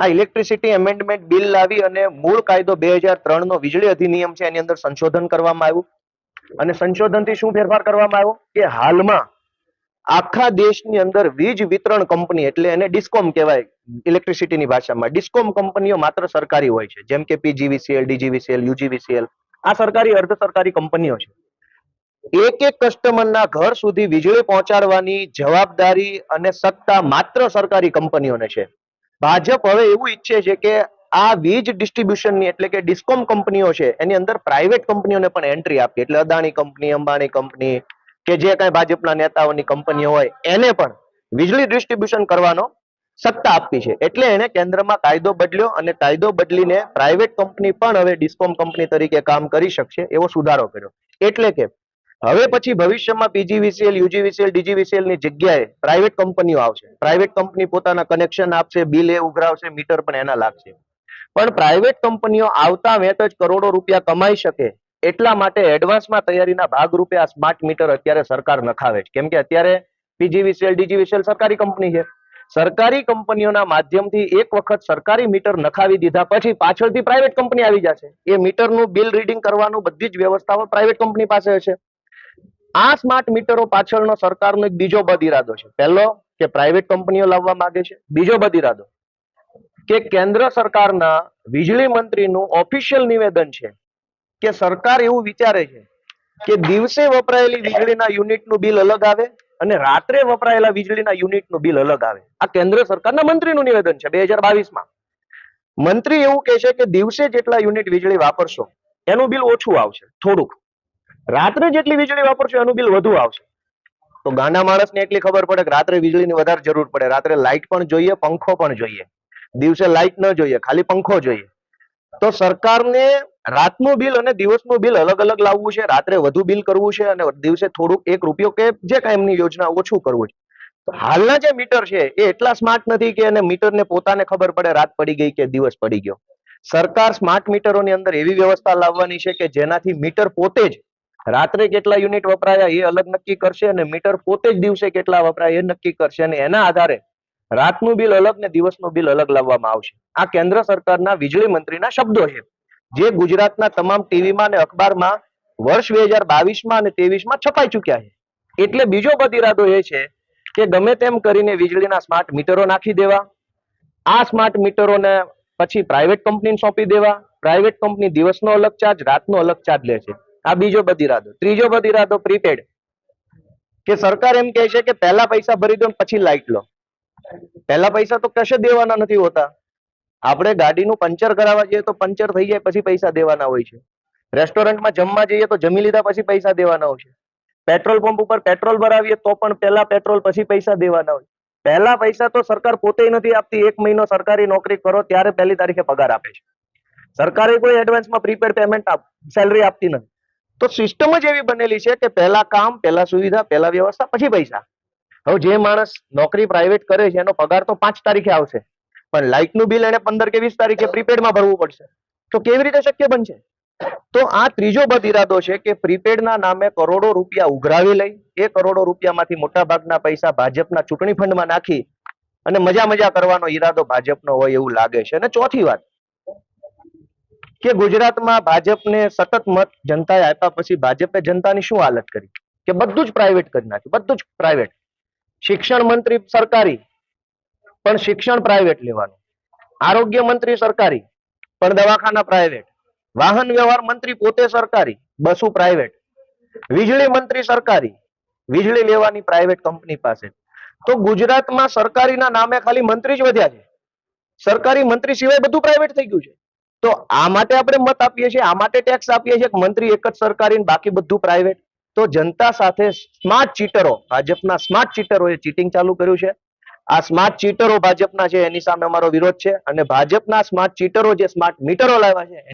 આ electricity amendment bill લાવી અને મૂળ કાયદો બે હજાર ત્રણ નો વીજળી અધિનિયમ છે એની અંદર સંશોધન કરવામાં આવ્યું. અને સંશોધનથી શું ફેરફાર કરવામાં આવ્યો? કે હાલમાં આખા દેશની અંદર વીજ વિતરણ કંપની એટલે એને ડિસ્કોમ કહેવાય ઇલેક્ટ્રિસિટીની ભાષામાં. ડિસ્કોમ કંપનીઓ માત્ર સરકારી હોય છે. જેમ કે પીજીવીસીએલ ડીજીવીસીએલ યુજીવીસીએલ આ સરકારી, અર્ધ સરકારી કંપનીઓ છે. એક એક કસ્ટમરના ઘર સુધી વીજળી પહોંચાડવાની જવાબદારી અને સત્તા માત્ર સરકારી કંપનીઓને છે. ભાજપ હવે એવું ઈચ્છે છે કે આ વીજ ડિસ્ટ્રીબ્યુશનની એટલે કે ડિસ્કોમ કંપનીઓ છે, એની અંદર પ્રાઇવેટ કંપનીઓને પણ એન્ટ્રી આપી એટલે અદાણી કંપની, અંબાણી કંપની કે જે કાંઈ ભાજપના નેતાઓની કંપનીઓ હોય, એને પણ વીજળી ડિસ્ટ્રીબ્યુશન કરવાનો સત્તા આપી છે. એટલે એને કેન્દ્રમાં કાયદો બદલ્યો અને કાયદો બદલીને પ્રાઇવેટ કંપની પણ હવે ડિસ્કોમ કંપની તરીકે કામ કરી શકશે એવો સુધારો કર્યો. એટલે કે હવે પછી ભવિષ્યમાં પીજીવીસીએલ, યુજીવીસીએલ ડીજીવીસીએલની જગ્યાએ પ્રાઇવેટ કંપનીઓ આવશે. પ્રાઇવેટ કંપની પોતાના કનેક્શન આપશે બિલ એ ઉઘરાવશે મીટર પણ એના લાગશે. પણ પ્રાઇવેટ કંપનીઓ આવતા વેત જ કરોડો રૂપિયા કમાઈ શકે એટલા માટે એડવાન્સમાં તૈયારીના ભાગરૂપે આ સ્માર્ટ મીટર અત્યારે સરકાર નખાવે છે. કેમ કે અત્યારે પીજીવીસીએલ, ડીજીવીસીએલ સરકારી કંપની છે. સરકારી કંપનીઓના માધ્યમથી એક વખત સરકારી મીટર નખાવી દીધા પછી પાછળથી પ્રાઇવેટ કંપની આવી જશે. એ મીટરનું બિલ રીડિંગ કરવાનું બધી જ વ્યવસ્થાઓ પ્રાઇવેટ કંપની પાસે હશે. આ સ્માર્ટ મીટરો પાછળનો સરકારનો એક બીજો બદ છે. પહેલો, કે પ્રાઇવેટ કંપનીઓ લાવવા માંગે છે. બીજો બદ કે કેન્દ્ર સરકારના વીજળી મંત્રીનું ઓફિશિયલ નિવેદન છે કે સરકાર એવું વિચારે છે કે દિવસે વપરાયેલી વીજળીના યુનિટનું બિલ અલગ આવે અને રાત્રે વપરાયેલા વીજળીના યુનિટનું બિલ અલગ આવે. આ કેન્દ્ર સરકારના મંત્રીનું નિવેદન છે બે હજાર બાવીસમાં મંત્રી એવું કહે છે કે દિવસે જેટલા યુનિટ વીજળી વાપરશો, એનું બિલ ઓછું આવશે, થોડુંક. રાત્રે જેટલી વીજળી વાપરશો એનું બિલ વધુ આવશે. તો ગાંડા માણસને એટલી ખબર પડે કે રાત્રે વીજળીની વધારે જરૂર પડે. રાત્રે લાઇટ પણ જોઈએ, પંખો પણ જોઈએ. દિવસે લાઇટ ન જોઈએ, ખાલી પંખો જોઈએ. તો સરકારને રાતનું બિલ અને દિવસનું બિલ અલગ અલગ લાવવું છે. રાત્રે વધુ બિલ કરવું છે અને દિવસે થોડુંક એક રૂપિયો કે જે કાંઈ એમની યોજના ઓછું કરવું છે. હાલના જે મીટર છે એ એટલા સ્માર્ટ નથી કે એને મીટરને પોતાને ખબર પડે રાત પડી ગઈ કે દિવસ પડી ગયો. સરકાર સ્માર્ટ મીટરોની અંદર એવી વ્યવસ્થા લાવવાની છે કે જેનાથી મીટર પોતે જ રાત્રે કેટલા યુનિટ વપરાયા એ અલગ નક્કી કરશે અને મીટર પોતે જ દિવસે કેટલા વપરાય એ નક્કી કરશે અને એના આધારે રાતનું બિલ અલગ ને દિવસનું બિલ અલગ લાવવામાં આવશે. આ કેન્દ્ર સરકારના વીજળી મંત્રીના શબ્દો છે. જે ગુજરાતના તમામ ટીવીમાં અને અખબારમાં વર્ષ બે હજાર બાવીસમાં અને ત્રેવીસમાં છપાઈ ચુક્યા છે. એટલે બીજો બધ ઇરાદો એ છે કે ગમે તેમ કરીને વીજળીના સ્માર્ટ મીટરો નાખી દેવા. આ સ્માર્ટ મીટરોને પછી પ્રાઇવેટ કંપનીને સોંપી દેવા. પ્રાઇવેટ કંપની દિવસનો અલગ ચાર્જ રાતનો અલગ ચાર્જ લે છે. આ બીજો બદ ઇરાદો ત્રીજો બદ ઇરાદો પ્રીપેડ કે સરકાર એમ કહે છે કે પહેલા પૈસા ભરી દો પછી લાઇટ લો. પહેલા પૈસા તો કશે દેવાના નથી હોતા. આપણે ગાડીનું પંચર કરાવવા જઈએ તો પંચર થઈ જાય પછી પૈસા દેવાના હોય છે. રેસ્ટોરન્ટમાં જમવા જઈએ તો જમી લીધા પછી પૈસા દેવાના હોય છે. પેટ્રોલ પંપ ઉપર પેટ્રોલ ભરાવીએ તો પણ પહેલા પેટ્રોલ પછી પૈસા દેવાના હોય. પહેલા પૈસા તો સરકાર પોતે નથી આપતી. એક મહિનો સરકારી નોકરી કરો ત્યારે પહેલી તારીખે પગાર આપે છે. સરકારે કોઈ એડવાન્સમાં પ્રીપેડ પેમેન્ટ સેલરી આપતી નથી. તો સિસ્ટમ જ એવી બનેલી છે કે પહેલા કામ, પહેલા સુવિધા, પહેલા વ્યવસ્થા, પછી પૈસા. હવે જે માણસ નોકરી પ્રાઇવેટ કરે છે, એનો પગાર તો પાંચ તારીખે આવશે. પણ લાઇટનું બિલ એને પંદર કે વીસ તારીખે પ્રીપેડમાં ભરવું પડશે. તો કેવી રીતે શક્ય બનશે? તો આ ત્રીજો બદ ઇરાદો છે કે પ્રીપેડના નામે કરોડો રૂપિયા ઉઘરાવી લઈ, એ કરોડો રૂપિયામાંથી મોટા ભાગના પૈસા ભાજપના ચૂંટણી ફંડમાં નાખી અને મજા મજા કરવાનો ઈરાદો ભાજપનો હોય એવું લાગે છે. અને ચોથી વાત કે ગુજરાતમાં ભાજપને સતત મત જનતાએ આપ્યા પછી ભાજપે જનતાની શું હાલત કરી? કે બધું જ પ્રાઇવેટ કરી નાખ્યું, બધું જ પ્રાઇવેટ શિક્ષણ મંત્રી સરકારી, પણ શિક્ષણ પ્રાઇવેટ લેવાનું. આરોગ્ય મંત્રી સરકારી, પણ દવાખાના પ્રાઇવેટ વાહન વ્યવહાર મંત્રી પોતે સરકારી, બસુ પ્રાઇવેટ વીજળી મંત્રી સરકારી, વીજળી લેવાની પ્રાઇવેટ કંપની પાસે. તો ગુજરાતમાં સરકારીના નામે ખાલી મંત્રી જ વધ્યા છે. સરકારી મંત્રી સિવાય બધું પ્રાઇવેટ થઈ ગયું છે. તો આ માટે આપણે મત આપીએ છીએ, આ માટે ટેક્સ આપીએ છીએ મંત્રી એક જ સરકારી બાકી બધું પ્રાઇવેટ તો જનતા સાથે સ્માર્ટ ચીટરો ભાજપના સ્માર્ટ ચીટરોએ ચીટિંગ ચાલુ કર્યું છે. આ સ્માર્ટ ચીટરો ભાજપના છે, એની સામે અમારો વિરોધ છે. અને ભાજપના સ્માર્ટ ચીટરો જે સ્માર્ટ મીટરો લાવ્યા છે